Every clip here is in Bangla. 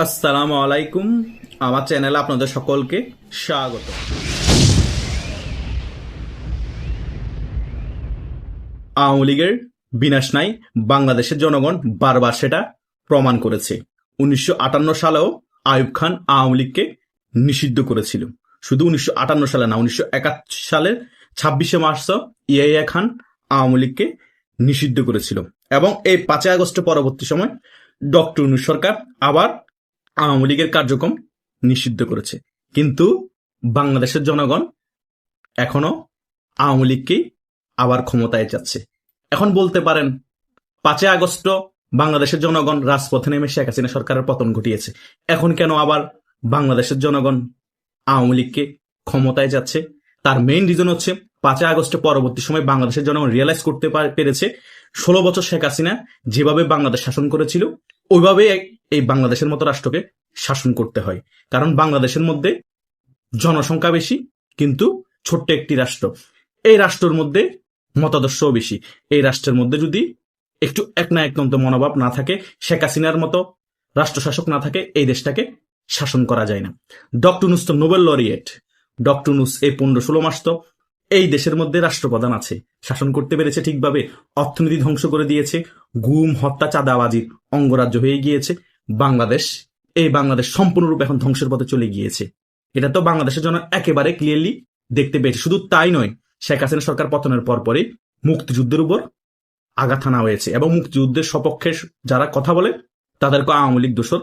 আসসালামু আলাইকুম। আমার চ্যানেলে আপনাদের সকলকে স্বাগত। আওয়ামী লীগের বিনাশ নাই বাংলাদেশের জনগণ বারবার সেটা প্রমাণ করেছে। উনিশশো আটান্ন সালেও আয়ুব খান আওয়ামী লীগকে নিষিদ্ধ করেছিল। শুধু উনিশশো আটান্ন সালে না, উনিশশো একাত্তর সালের ছাব্বিশে মার্চ ইয়াইয়া খান আওয়ামী লীগকে নিষিদ্ধ করেছিল। এবং এই পাঁচই আগস্ট পরবর্তী সময় ডক্টর সরকার আবার আওয়ামী লীগের কার্যক্রম নিষিদ্ধ করেছে। কিন্তু বাংলাদেশের জনগণ এখনও আওয়ামী লীগকেই আবার ক্ষমতায় যাচ্ছে এখন বলতে পারেন, পাঁচই আগস্ট বাংলাদেশের জনগণ রাজপথে নেমে শেখ হাসিনা সরকারের পতন ঘটিয়েছে। এখন কেন আবার বাংলাদেশের জনগণ আওয়ামী লীগকে ক্ষমতায় যাচ্ছে? তার মেইন রিজন হচ্ছে, পাঁচই আগস্টের পরবর্তী সময় বাংলাদেশের জনগণ রিয়েলাইজ করতে পেরেছে, ষোলো বছর শেখ হাসিনা যেভাবে বাংলাদেশ শাসন করেছিল, ওইভাবে এই বাংলাদেশের মতো রাষ্ট্রকে শাসন করতে হয়। কারণ বাংলাদেশের মধ্যে জনসংখ্যা বেশি, কিন্তু ছোট্ট একটি রাষ্ট্র। এই রাষ্ট্রের মধ্যে মতাদর্শও বেশি। এই রাষ্ট্রের মধ্যে যদি একটু এক না একতন্ত মনোভাব না থাকে, শেখ হাসিনার মতো রাষ্ট্রশাসক না থাকে, এই দেশটাকে শাসন করা যায় না। ডক্টর নুস তো নোবেল লরিয়েট, ডক্টর নুস এই পনেরো ষোলো মাস তো এই দেশের মধ্যে রাষ্ট্রপ্রধান আছে। শাসন করতে পেরেছে ঠিকভাবে, অর্থনীতি ধ্বংস করে দিয়েছে, গুম, হত্যা, চাঁদাবাজির অঙ্গরাজ্য হয়ে গিয়েছে। বাংলাদেশ, এই বাংলাদেশ সম্পূর্ণরূপে এখন ধ্বংসের পথে চলে গিয়েছে। এটা তো বাংলাদেশের জন্য একেবারে ক্লিয়ারলি দেখতে পেয়েছে। শুধু তাই নয়, শেখ হাসিনা সরকার পতনের পর পরে মুক্তিযুদ্ধের উপর আঘাত আনা হয়েছে এবং মুক্তিযুদ্ধের সপক্ষে যারা কথা বলে তাদেরকে আওয়ামী লীগ দোষর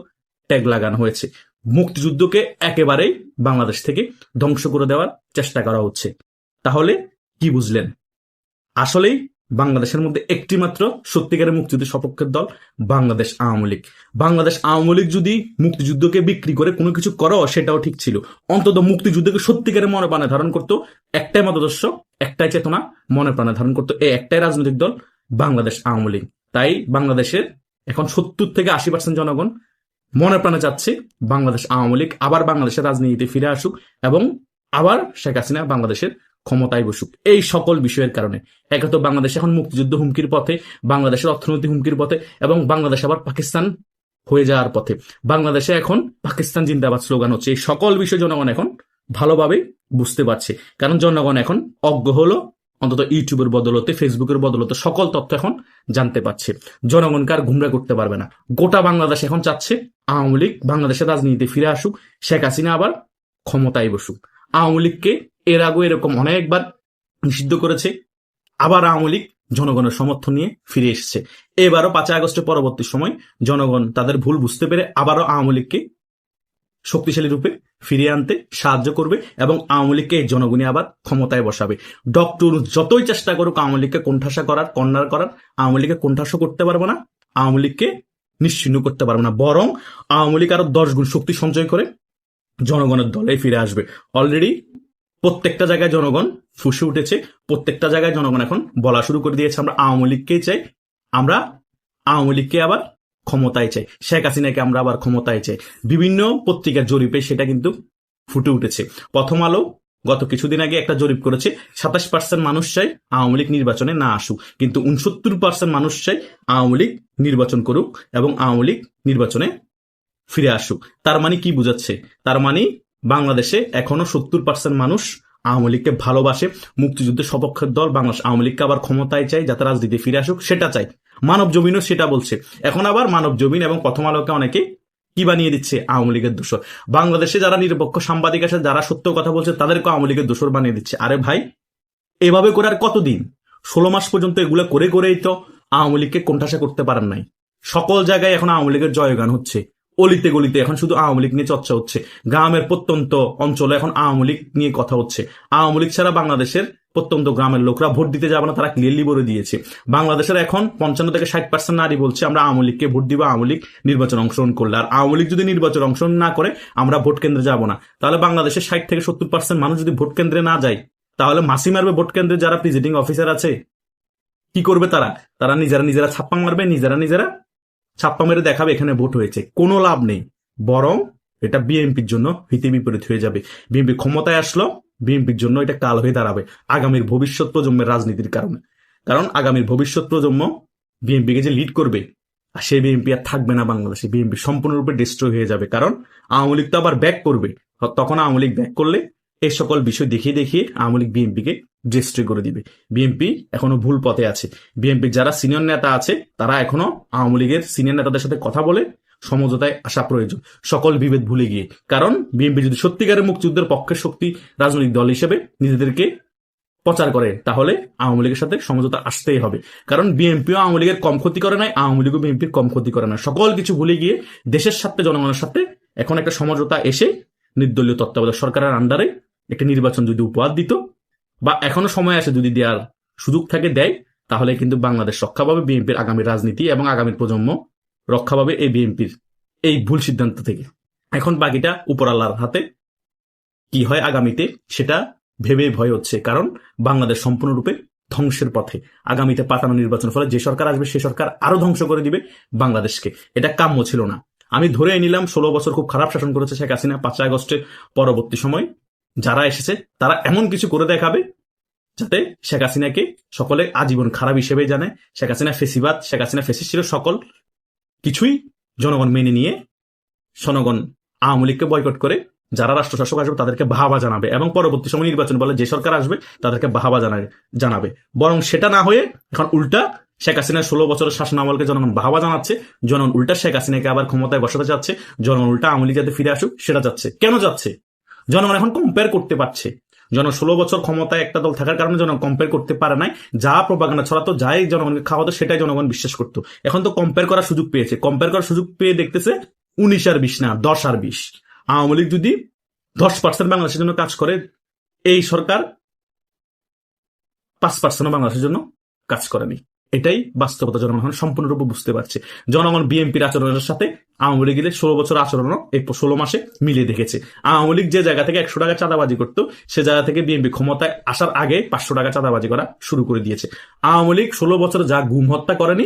ট্যাগ লাগানো হয়েছে। মুক্তিযুদ্ধকে একেবারেই বাংলাদেশ থেকে ধ্বংস করে দেওয়ার চেষ্টা করা হচ্ছে। তাহলে কি বুঝলেন? আসলেই বাংলাদেশের মধ্যে একটি মাত্র সত্যিকারের মুক্তিযুদ্ধের সপক্ষের দল বাংলাদেশ আওয়ামী লীগ। বাংলাদেশ আওয়ামী লীগ যদি মুক্তিযুদ্ধকে বিক্রি করে কোনো কিছু করো, সেটাও ঠিক ছিল। অন্তত মুক্তিযুদ্ধকে সত্যিকারের মনে প্রাণে ধারণ করতো একটাই মতাদর্শ, একটাই চেতনা মনে প্রাণে ধারণ করতো এই একটাই রাজনৈতিক দল বাংলাদেশ আওয়ামী লীগ। তাই বাংলাদেশের এখন সত্তর থেকে আশি পার্সেন্ট জনগণ মনে প্রাণে যাচ্ছে বাংলাদেশ আওয়ামী লীগ আবার বাংলাদেশের রাজনীতিতে ফিরে আসুক এবং আবার শেখ হাসিনা বাংলাদেশের ক্ষমতায় বসুক। এই সকল বিষয়ের কারণে। একে তো বাংলাদেশ এখন মুক্তিযুদ্ধ হুমকির পথে, বাংলাদেশের অর্থনৈতিক হুমকির পথে এবং বাংলাদেশ আবার পাকিস্তান হয়ে যাওয়ার পথে। বাংলাদেশে এখন পাকিস্তান জিন্দাবাদ স্লোগান হচ্ছে। এই সকল বিষয় জনগণ এখন ভালোভাবে বুঝতে পারছে। কারণ জনগণ এখন অজ্ঞ হলো, অন্তত ইউটিউবের বদলতে, ফেসবুকের বদলতে সকল তথ্য এখন জানতে পারছে। জনগণকে আর গুমরা করতে পারবে না। গোটা বাংলাদেশ এখন চাচ্ছে আওয়ামী লীগ বাংলাদেশের রাজনীতিতে ফিরে আসুক, শেখ হাসিনা আবার ক্ষমতায় বসুক। আওয়ামী লীগকে এর আগে এরকম অনেকবার নিষিদ্ধ করেছে। আবার আওয়ামী লীগ জনগণের সমর্থন নিয়ে ফিরে এসেছে। এবারও পাঁচই আগস্টের পরবর্তী সময় জনগণ তাদের ভুল বুঝতে পেরে আবারও আওয়ামী লীগকে শক্তিশালী রূপে ফিরিয়ে আনতে সাহায্য করবে এবং আওয়ামী লীগকে জনগণই আবার ক্ষমতায় বসাবে। ডক্টর যতই চেষ্টা করুক আওয়ামী লীগকে কোণঠাসা করার কর্নার করার, আওয়ামী লীগকে কোণঠাসা করতে পারবে না, আওয়ামী লীগকে নিশ্চিন্ন করতে পারবে না। বরং আওয়ামী লীগ আরও দশ গুণ শক্তি সঞ্চয় করে জনগণের দলে ফিরে আসবে। অলরেডি প্রত্যেকটা জায়গায় জনগণ ফুসে উঠেছে, প্রত্যেকটা জায়গায় জনগণ এখন বলা শুরু করে দিয়েছে, আমরা আওয়ামী লীগকেই চাই, আমরা আওয়ামী লীগকে আবার ক্ষমতায় চাই, শেখ হাসিনাকে আমরা আবার ক্ষমতায় চাই। বিভিন্ন পত্রিকার জরিপে সেটা কিন্তু ফুটে উঠেছে। প্রথম আলো গত কিছুদিন আগে একটা জরিপ করেছে, সাতাশ পার্সেন্ট মানুষ চাই আওয়ামী লীগ নির্বাচনে না আসুক, কিন্তু উনসত্তর পার্সেন্ট মানুষ চাই আওয়ামী লীগ নির্বাচন করুক এবং আওয়ামী লীগ নির্বাচনে ফিরে আসুক। তার মানে কি বুঝাচ্ছে? তার মানে বাংলাদেশে এখনও সত্তর পার্সেন্ট মানুষ আওয়ামী লীগকে ভালোবাসে। মুক্তিযুদ্ধের সপক্ষের দল বাংলাদেশ আওয়ামী লীগকে আবার ক্ষমতায় চাই যাতে রাজনীতি ফিরে আসুক, সেটা চাই মানব জমিনও সেটা বলছে। এখন আবার মানব জমিন এবং প্রথম আলোকে অনেকে কি বানিয়ে দিচ্ছে আওয়ামী লীগের দোষর? বাংলাদেশে যারা নিরপেক্ষ সাংবাদিক আছে, যারা সত্য কথা বলছে তাদেরকে আওয়ামী লীগের দোষর বানিয়ে দিচ্ছে। আরে ভাই, এভাবে করে আর কতদিন? ষোলো মাস পর্যন্ত এগুলো করে করেই তো আওয়ামী লীগকে কোণঠাসা করতে পারেন নাই। সকল জায়গায় এখন আওয়ামী লীগের জয়গান হচ্ছে। অলিতে গলিতে, এখন শুধু আওয়ামী লীগ নিয়ে চর্চা হচ্ছে। গ্রামের প্রত্যন্ত অঞ্চলে এখন আওয়ামী লীগ নিয়ে কথা হচ্ছে। আওয়ামী লীগ ছাড়া বাংলাদেশের প্রত্যন্ত গ্রামের লোকরা ভোট দিতে যাবে না, তারা ক্লিয়ারলি বলে দিয়েছে। বাংলাদেশের এখন পঞ্চান্ন থেকে ষাট পার্সেন্ট নারী বলছে, আমরা আওয়ামী লীগকে ভোট দিব, আওয়ামী লীগ নির্বাচন অংশগ্রহণ করলে। আর আওয়ামী লীগ যদি নির্বাচন অংশগ্রহণ না করে, আমরা ভোট কেন্দ্রে যাব না। তাহলে বাংলাদেশের ষাট থেকে সত্তর পার্সেন্ট মানুষ যদি ভোট কেন্দ্রে না যায়, তাহলে মাসি মারবে ভোট কেন্দ্রে যারা প্রিজিডিং অফিসার আছে? কি করবে তারা? তারা নিজেরা নিজেরা ছাপ্পা মারবে, নিজেরা নিজেরা ছাপ্পা মেরে দেখাবে, এখানে ভোট হয়েছে। কোনো লাভ নেই। বরং এটা বিএনপির জন্য হিতে বিপরীত হয়ে যাবে। বিএনপি ক্ষমতায় আসলো, বিএনপির জন্য এটা কাল হয়ে দাঁড়াবে আগামীর ভবিষ্যৎ প্রজন্মের রাজনীতির কারণে। কারণ আগামীর ভবিষ্যৎ প্রজন্ম বিএনপিকে যে লিড করবে, আর সেই বিএনপি আর থাকবে না বাংলাদেশে। বিএনপি সম্পূর্ণরূপে ডিস্ট্রয় হয়ে যাবে। কারণ আওয়ামী লীগ তো আবার ব্যাক করবে। তখন আওয়ামী লীগ ব্যাক করলে এই সকল বিষয় দেখিয়ে দেখিয়ে আওয়ামী লীগ বিএনপিকে ডিস্ট্রয় করে দিবে। বিএনপি এখনও ভুল পথে আছে। বিএনপির যারা সিনিয়র নেতা আছে, তারা এখনও আওয়ামী লীগের সিনিয়র নেতাদের সাথে কথা বলে সমঝোতায় আসা প্রয়োজন। সকল বিভেদ ভুলে গিয়ে। কারণ বিএনপি যদি সত্যিকারের মুক্তিযুদ্ধের পক্ষের শক্তি রাজনৈতিক দল হিসেবে নিজেদেরকে প্রচার করে, তাহলে আওয়ামী লীগের সাথে সমঝোতা আসতেই হবে। কারণ বিএনপিও আওয়ামী লীগের কম ক্ষতি করে নাই, আওয়ামী লীগও বিএনপির কম ক্ষতি করে না সকল কিছু ভুলে গিয়ে দেশের সাথে জনগণের সাথে এখন একটা সমঝোতা এসে নির্দলীয় তত্ত্বাবধায়ক সরকারের আন্ডারে একটা নির্বাচন যদি উপহার দিত বা এখনও সময় আছে যদি দেওয়ার সুযোগ থাকে, দেয়, তাহলে কিন্তু বাংলাদেশ রক্ষা পাবে বিএনপির আগামী রাজনীতি এবং আগামী প্রজন্ম রক্ষা পাবে এই বিএনপির এই ভুল সিদ্ধান্ত থেকে। এখন বাকিটা উপরাল্লার হাতে। কি হয় আগামীতে, সেটা ভেবে ভয় হচ্ছে, কারণ বাংলাদেশ সম্পূর্ণরূপে ধ্বংসের পথে। আগামীতে পাতানো নির্বাচন ফলে যে সরকার আসবে, সে সরকার আরও ধ্বংস করে দিবে বাংলাদেশকে। এটা কাম্য ছিল না। আমি ধরে নিলাম, ষোলো বছর খুব খারাপ শাসন করেছে শেখ হাসিনা, পাঁচই আগস্টের পরবর্তী সময়। যারা এসেছে, তারা এমন কিছু করে দেখাবে যাতে শেখ হাসিনাকে সকলে আজীবন খারাপ হিসেবে জানে। শেখ হাসিনা ফেসিবাদ, শেখ হাসিনা ফেসিস ছিল সকল কিছুই জনগণ মেনে নিয়ে জনগণ আওয়ামী লীগকে বয়কট করে যারা রাষ্ট্র শাসক আসবে তাদেরকে বাহাবা জানাবে এবং পরবর্তী সময় নির্বাচন বলে যে সরকার আসবে তাদেরকে বাহাবা জানাবে জানাবে। বরং সেটা না হয়ে এখন উল্টা শেখ হাসিনার ষোলো বছরের শাসন আমলকে জনগণ বাহাবা জানাচ্ছে, জনগণ উল্টা শেখ হাসিনাকে আবার ক্ষমতায় বসাতে চাচ্ছে জনগণ উল্টা আওয়ামী যাতে ফিরে আসুক, সেটা যাচ্ছে। কেন যাচ্ছে? জনগণ এখন কম্পেয়ার করতে পারছে। জন ষোলো বছর ক্ষমতায় একটা দল থাকার কারণে জনগণ কম্পেয়ার করতে পারে নাই। যা প্রবাগান্ডা ছড়াতো, যাই জনগণকে খাওয়াতো সেটাই জনগণ বিশ্বাস করতো। এখন তো কম্পেয়ার করার সুযোগ পেয়েছে। কম্পেয়ার করার সুযোগ পেয়ে দেখতেছে উনিশ আর বিশ না, দশ আর বিশ। আওয়ামী লীগ যদি দশ পার্সেন্ট বাংলাদেশের জন্য কাজ করে, এই সরকার পাঁচ পার্সেন্ট বাংলাদেশের জন্য কাজ করেনি। এটাই বাস্তবতা, জনগণ সম্পূর্ণরূপে বুঝতে পারছে। জনগণ বিএনপির আচরণের সাথে আওয়ামী লীগের ষোলো বছর আচরণও এই ষোলো মাসে মিলিয়ে দেখেছে। আওয়ামী লীগ যে জায়গা থেকে একশো টাকা চাঁদাবাজি করতো, সে জায়গা থেকে বিএনপি ক্ষমতায় আসার আগে পাঁচশো টাকা চাঁদাবাজি করা শুরু করে দিয়েছে। আওয়ামী লীগ ষোলো বছর যা গুম হত্যা করেনি,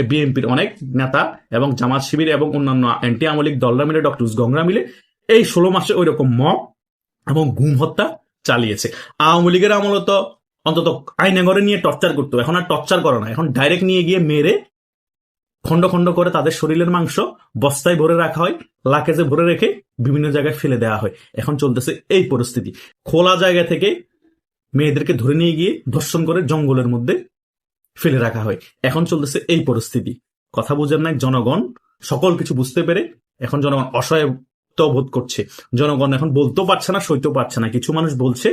এ বিএনপির অনেক নেতা এবং জামাত শিবির এবং অন্যান্য অ্যান্টি আওয়ামী লীগ দলরা মিলে, ডক্টর গংরা মিলে এই ষোলো মাসে ওই রকম মব এবং গুম হত্যা চালিয়েছে। আওয়ামী লীগের আমল তো অন্তত আইনাগরে নিয়ে টর্চার করতো এখন আর টর্চার করে না। এখন ডাইরেক্ট নিয়ে গিয়ে মেরে খন্ড খন্ড করে তাদের শরীরের মাংস বস্তায় ভরে রাখা হয়, লাকেজে ভরে রেখে বিভিন্ন জায়গায় ফেলে দেওয়া হয়। এখন চলতেছে এই পরিস্থিতি। খোলা জায়গা থেকে মেয়েদেরকে ধরে নিয়ে গিয়ে ধর্ষণ করে জঙ্গলের মধ্যে ফেলে রাখা হয়। এখন চলতেছে এই পরিস্থিতি। কথা বুঝেন না জনগণ সকল কিছু বুঝতে পেরে এখন জনগণ অসহায়ত্ব বোধ করছে। জনগণ এখন বলতেও পারছে না, সইতেও পারছে না। কিছু মানুষ বলছে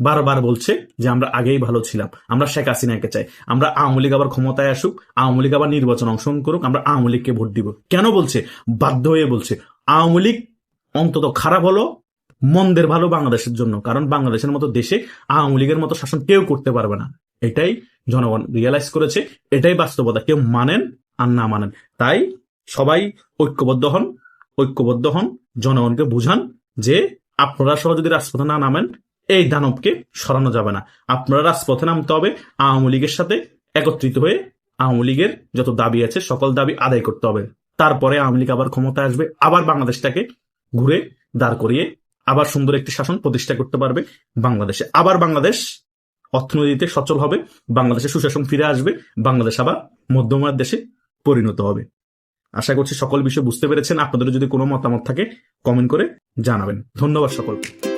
বারবার বলছে যে আমরা আগেই ভালো ছিলাম। আমরা শেখ হাসিনাকে চাই। আমরা আওয়ামী লীগ আবার ক্ষমতায় আসুক, আওয়ামী লীগ আবার নির্বাচন অংশগ্রহণ করুক, আমরা আওয়ামী লীগকে ভোট দিব। কেন বলছে? বাধ্য হয়ে বলছে। আওয়ামী লীগ অন্তত খারাপ হলো মন্দের ভালো বাংলাদেশের জন্য, কারণ বাংলাদেশের মতো দেশে আওয়ামী লীগের মতো শাসন কেউ করতে পারবে না। এটাই জনগণ রিয়েলাইজ করেছে, এটাই বাস্তবতা। কেউ মানেন আর না মানেন। তাই সবাই ঐক্যবদ্ধ হন ঐক্যবদ্ধ হন, জনগণকে বুঝান যে আপনারা সহ যদি রাজপথে না নামেন এই দানবকে সরানো যাবে না। আপনারা রাজপথে নামতে হবে, আওয়ামী লীগের সাথে একত্রিত হয়ে আওয়ামী লীগের যত দাবি আছে, সকল দাবি আদায় করতে হবে। তারপরে আওয়ামী লীগ আবার ক্ষমতায় আসবে, আবার বাংলাদেশটাকে ঘুরে দাঁড় করিয়ে আবার সুন্দর একটি শাসন প্রতিষ্ঠা করতে পারবে বাংলাদেশে। আবার বাংলাদেশ অর্থনীতিতে সচল হবে বাংলাদেশে সুশাসন ফিরে আসবে, বাংলাদেশ আবার মধ্যমার দেশে পরিণত হবে। আশা করছি সকল বিষয় বুঝতে পেরেছেন। আপনাদের যদি কোনো মতামত থাকে কমেন্ট করে জানাবেন। ধন্যবাদ সকলকে।